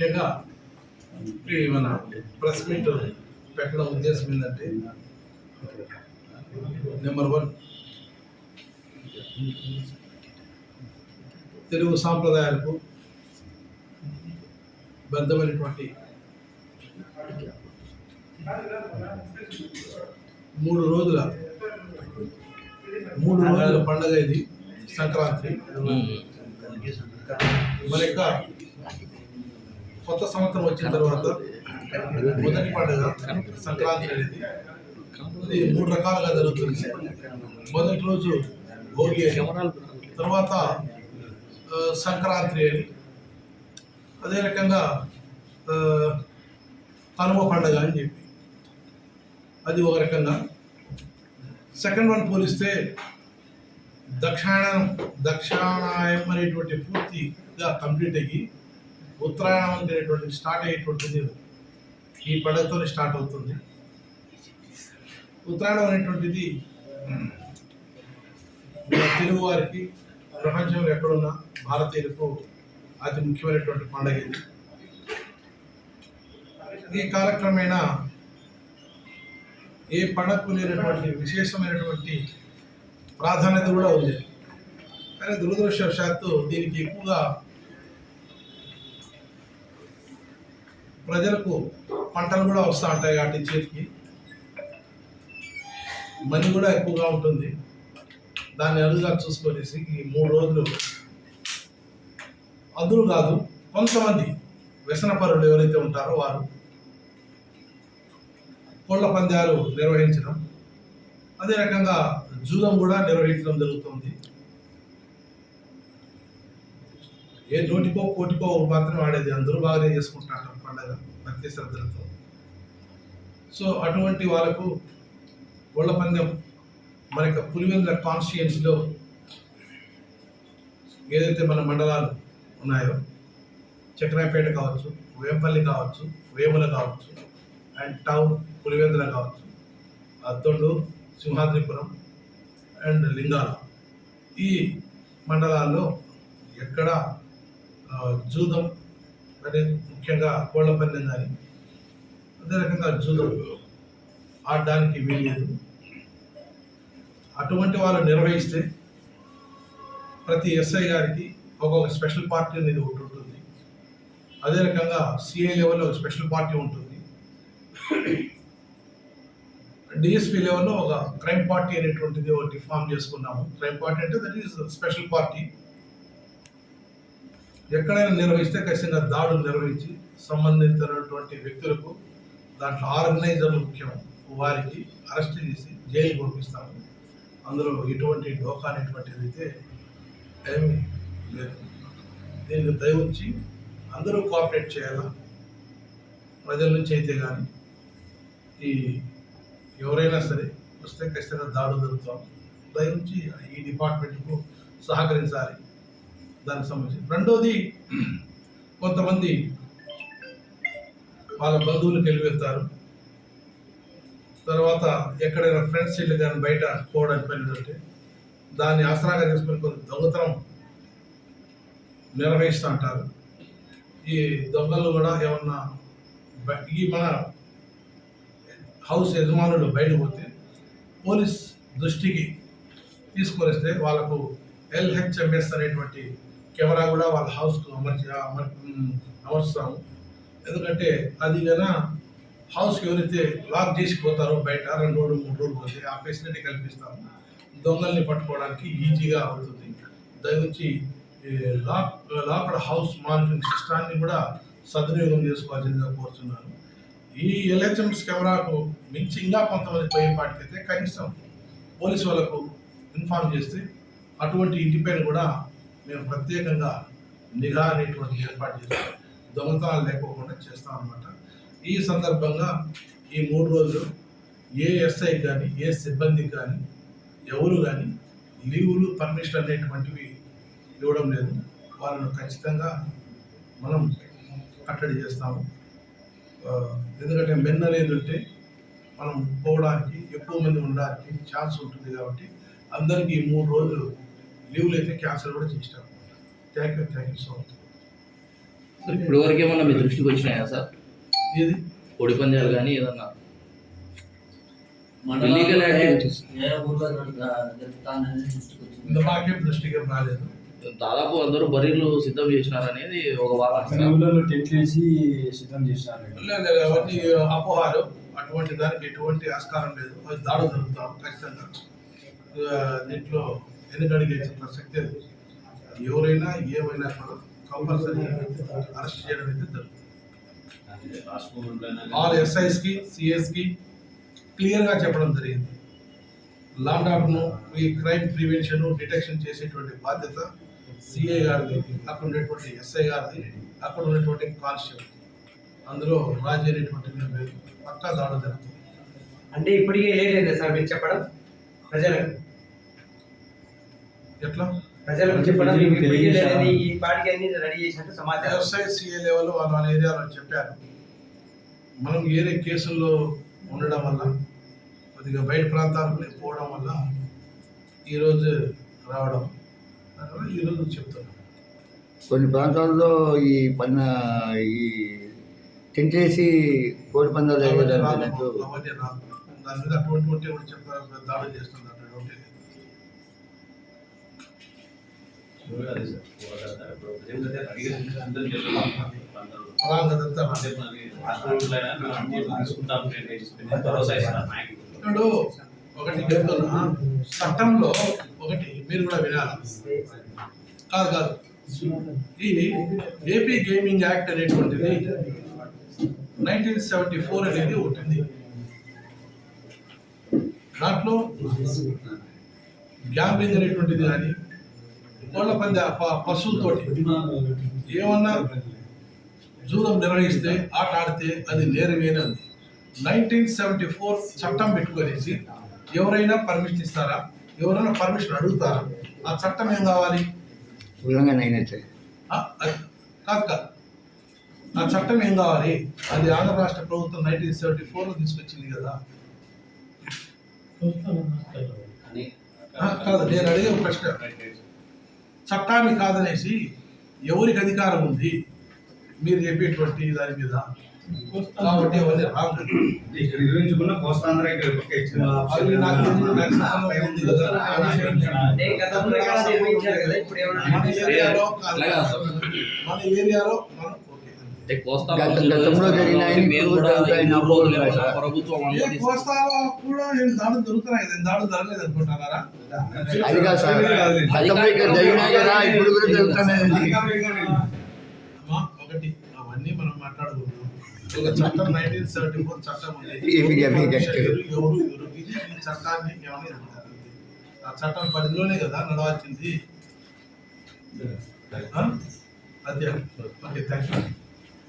ముఖ్యంగా మన press meet పెట్టడం ఉద్దేశం ఏంటంటే నెంబర్ వన్ తెలుగు సాంప్రదాయాలకు బద్ధమైనటువంటి మూడు రోజుల మూడు రోజుల పండగ ఇది సంక్రాంతి. మన యొక్క కొత్త సంవత్సరం వచ్చిన తర్వాత మొదటి పండుగ సంక్రాంతి అనేది. ఇది మూడు రకాలుగా జరుగుతుంది. మొదటి రోజు భోగి తర్వాత సంక్రాంతి అని. అదే రకంగా కనుమ పండుగ అని చెప్పి. అది ఒక రకంగా. సెకండ్ వన్ పోలిస్తే దక్షిణాయనం దక్షిణాయం అనేటువంటి పూర్తిగా కంప్లీట్ అయ్యి ఉత్తరాయణం అనేటువంటి స్టార్ట్ అయ్యేటువంటిది ఈ పండుగతో స్టార్ట్ అవుతుంది. ఉత్తరాయణం అనేటువంటిది తెలుగు వారికి ప్రపంచంలో ఎక్కడున్నా భారతీయులకు అతి ముఖ్యమైనటువంటి పండుగ ఇది. ఈ కాలక్రమేణా ఏ పండగకు లేనటువంటి విశేషమైనటువంటి ప్రాధాన్యత కూడా ఉంది. కానీ దురదృష్టవశాత్తు దీనికి ఎక్కువగా ప్రజలకు పంటలు కూడా వస్తూ ఉంటాయి వాటి చేతికి. మనీ కూడా ఎక్కువగా ఉంటుంది. దాన్ని అరుదుగా చూసుకొనేసి ఈ మూడు రోజులు అందరూ కాదు కొంతమంది వ్యసనపరులు ఎవరైతే ఉంటారో వారు కోళ్ళ పందాలు నిర్వహించడం అదే రకంగా జూదం కూడా నిర్వహించడం జరుగుతుంది. ఏ నోటికో కోటికో మాత్రం ఆడేది. అందరూ బాగానే చేసుకుంటారు పండగ భక్తి శ్రద్ధలతో. సో అటువంటి వాళ్ళకు గోళ్ళ పందెం మన యొక్క పులివెందుల కాన్స్టిట్యున్సీలో ఏదైతే మన మండలాలు ఉన్నాయో చక్రాయపేట కావచ్చు వేంపల్లి కావచ్చు వేముల కావచ్చు అండ్ టౌన్ పులివెందుల కావచ్చు అద్దొండు సింహాద్రిపురం అండ్ లింగాల. ఈ మండలాల్లో ఎక్కడ జూదం అంటే ముఖ్యంగా కోళ్ళ పందెం కానీ అదే రకంగా జూదం ఆడడానికి వీల్లేదు. అటువంటి వాళ్ళు నిర్వహిస్తే ప్రతి ఎస్ఐ గారికి ఒక్కొక్క స్పెషల్ పార్టీ అనేది ఒకటి ఉంటుంది. అదే రకంగా సిఐ లెవెల్లో ఒక స్పెషల్ పార్టీ ఉంటుంది. డిఎస్పీ లెవెల్లో ఒక క్రైమ్ పార్టీ అనేటువంటిది ఒకటి ఫామ్ చేసుకున్నాము. క్రైమ్ పార్టీ అంటే దట్ ఈస్ స్పెషల్ పార్టీ. ఎక్కడైనా నిర్వహిస్తే ఖచ్చితంగా దాడులు నిర్వహించి సంబంధించినటువంటి వ్యక్తులకు దాంట్లో ఆర్గనైజర్లు ముఖ్యం. వారికి అరెస్ట్ చేసి జైలు పంపిస్తాము అందులో ఎటువంటి డోకా అనేటువంటిది అయితే ఏమీ లేదు. దీనికి దయవచ్చి అందరూ కోఆపరేట్ చేయాలా? ప్రజల నుంచి అయితే కానీ ఈ ఎవరైనా సరే వస్తే ఖచ్చితంగా దాడులు జరుగుతాం. దయవుంచి ఈ డిపార్ట్మెంట్కు సహకరించాలి. దానికి సంబంధించి. రెండోది కొంతమంది వాళ్ళ బంధువులకు వెళ్ళి వెళ్తారు. తర్వాత ఎక్కడైనా ఫ్రెండ్స్ ఇల్లు కానీ బయట పోవడానికి వెళ్ళినట్టే. దాన్ని ఆసరాగా తీసుకొని కొంత దొంగతనం నిర్వహిస్తూ అంటారు. ఈ దొంగలు కూడా ఏమన్నా ఈ మన హౌస్ యజమానులు బయట పోతే పోలీస్ దృష్టికి తీసుకొని వస్తే వాళ్ళకు ఎల్హెచ్ఎంఎస్ అనేటువంటి కెమెరా కూడా వాళ్ళ హౌస్కు అమర్చి అమర్ అమర్చుతాము. ఎందుకంటే అది కన్నా హౌస్కి ఎవరైతే లాక్ చేసి పోతారో బయట రెండు రోజులు మూడు రోజులు పోతే ఆ ఫెసిలిటీ కల్పిస్తాము. దొంగల్ని పట్టుకోవడానికి ఈజీగా అవుతుంది. దయవుంచి ఈ లాక్ లాక్డ్ హౌస్ మానిటరింగ్ సిస్టాన్ని కూడా సద్వినియోగం చేసుకోవాల్సిందిగా కోరుతున్నాను. ఈ ఎల్హెచ్ఎంఎస్ కెమెరాకు మించి ఇంకా కొంతమంది పోయేపాటికైతే కనీసం పోలీసు వాళ్ళకు ఇన్ఫార్మ్ చేస్తే అటువంటి ఇంటిపైన కూడా మేము ప్రత్యేకంగా నిఘా అనేటువంటి ఏర్పాటు చేస్తాం దొంగతనాలు లేకోకుండా చేస్తాం అన్నమాట. ఈ సందర్భంగా ఈ మూడు రోజులు ఏ ఎస్ఐ కానీ ఏ సిబ్బందికి కానీ ఎవరు కానీ లీవులు పర్మిషన్ అనేటువంటివి ఇవ్వడం లేదు. వాళ్ళను ఖచ్చితంగా మనం కట్టడి చేస్తాము. ఎందుకంటే మెన్ అనేది ఉంటే మనం పోవడానికి ఎక్కువ మంది ఉండడానికి ఛాన్స్ ఉంటుంది కాబట్టి అందరికీ మూడు రోజులు లీవ్లు అయితే క్యాన్సిల్ కూడా చేసినాం thank you thank you so much. Sir ఇప్పటి వరకు ఏమన్నా మీ దృష్టికి వచ్చినాయా సార్? ఇది కోడి పందాలు కానీ ఏదన్నా? దృష్టికి మాకేం రాలేదు. దాదాపు అందరూ బరీలు సిద్ధం ఒక సార్. ఊళ్ళలో టెంట్లు వేసి సిద్ధం చేసినారు. అవన్నీ అపోహాలు అటువంటి దానికి ఎటువంటి ఆస్కారం లేదు. అది దాడు జరుగుతాం ఖచ్చితంగా. దీంట్లో వెనుకడిగే ప్రసక్తే ఎవరైనా ఏమైనా కూడా కంపల్సరీ అరెస్ట్ చేయడం అయితే జరుగుతుంది. ఆల్ ఎస్ఐస్కి సిఎస్కి క్లియర్గా చెప్పడం జరిగింది. లాండ్ ఆర్డర్ను ఈ క్రైమ్ ప్రివెన్షన్ డిటెక్షన్ చేసేటువంటి బాధ్యత సిఐ గారిది. అక్కడ ఉండేటువంటి ఎస్ఐ గారిది. అక్కడ ఉన్నటువంటి కానిస్టేబుల్. అందులో రాజీ అనేటువంటి పక్కా దాడు జరుగుతుంది అంటే ఇప్పటికే లేట్ అయింది సార్? మీరు చెప్పడం? ప్రజలకు? ఎట్లా? ప్రజలకు చెప్పడం ఈ పాటికి అన్ని రెడీ చేసినట్టు సమాచారం. ఎస్ఐ సిఐ లెవెల్ వాళ్ళ వాళ్ళ ఏరియాలో చెప్పారు. మనం ఏరే కేసుల్లో ఉండడం వల్ల కొద్దిగా బయట ప్రాంతాలకు పోవడం వల్ల ఈరోజు రావడం. దానివల్ల ఈరోజు చెప్తున్నాం. కొన్ని ప్రాంతాల్లో ఈ పన్న ఈ టెంట్ వేసి కోడి పందాలు. దాని మీద అటువంటి దాడులు చేస్తున్నారు ఇప్పుడు ఒకటి చెప్తున్నా. చట్టంలో ఒకటి మీరు కూడా వినాలి? కాదు కాదు. ఈ ఏపీ గేమింగ్ యాక్ట్ అనేటువంటిది నైన్టీన్ సెవెంటీ ఫోర్ అనేది ఉంటుంది దాంట్లో గ్యాంబ్లింగ్ అనేటువంటిది కానీ కోళ్ళ పంద ప- పశువులతోటి. ఏమన్నా జూదం నిర్వహిస్తే ఆట ఆడితే అది నేరమేనే ఉంది నైన్టీన్ సెవెంటీ ఫోర్ చట్టం పెట్టుకొనేసి ఎవరైనా పర్మిషన్ ఇస్తారా? ఎవరైనా పర్మిషన్ అడుగుతారా? ఆ చట్టం ఏం కావాలి? కాదు కాదు. ఆ చట్టం ఏం కావాలి? అది ఆంధ్ర రాష్ట్ర ప్రభుత్వం నైన్టీన్ సెవెంటీ ఫోర్లో తీసుకొచ్చింది కదా. కాదు నేను అడిగే ఒక ప్రశ్న. చట్టాన్ని కాదనేసి ఎవరికి అధికారం ఉంది? మీరు చెప్పేటువంటి దాని మీద. కాబట్టి అవన్నీ రాంగ్ ఇక్కడ కోస్తాంధ్ర మన ఏరియాలో. మన అంటే కోస్తా గతంలో జరిగిన. కోస్తాలో కూడా దాడులు కదా? దాడులు జరగలేదు అనుకుంటున్నారా? అది కాదు సార్. గతంలో ఇక్కడ జరిగినాయి కదా ఇప్పుడు కూడా జరుగుతున్నాయి. అమ్మా ఒకటి అవన్నీ మనం మాట్లాడుకుంటాం ఒక చట్టం నైన్టీన్ సెవెంటీ ఫోర్ చట్టం ఉంది. AP AP act. ఎవరు చట్టాన్ని ఏమైనా ఆ చట్టం పరిధిలోనే కదా నడవాల్సింది? అదే. Okay thank you.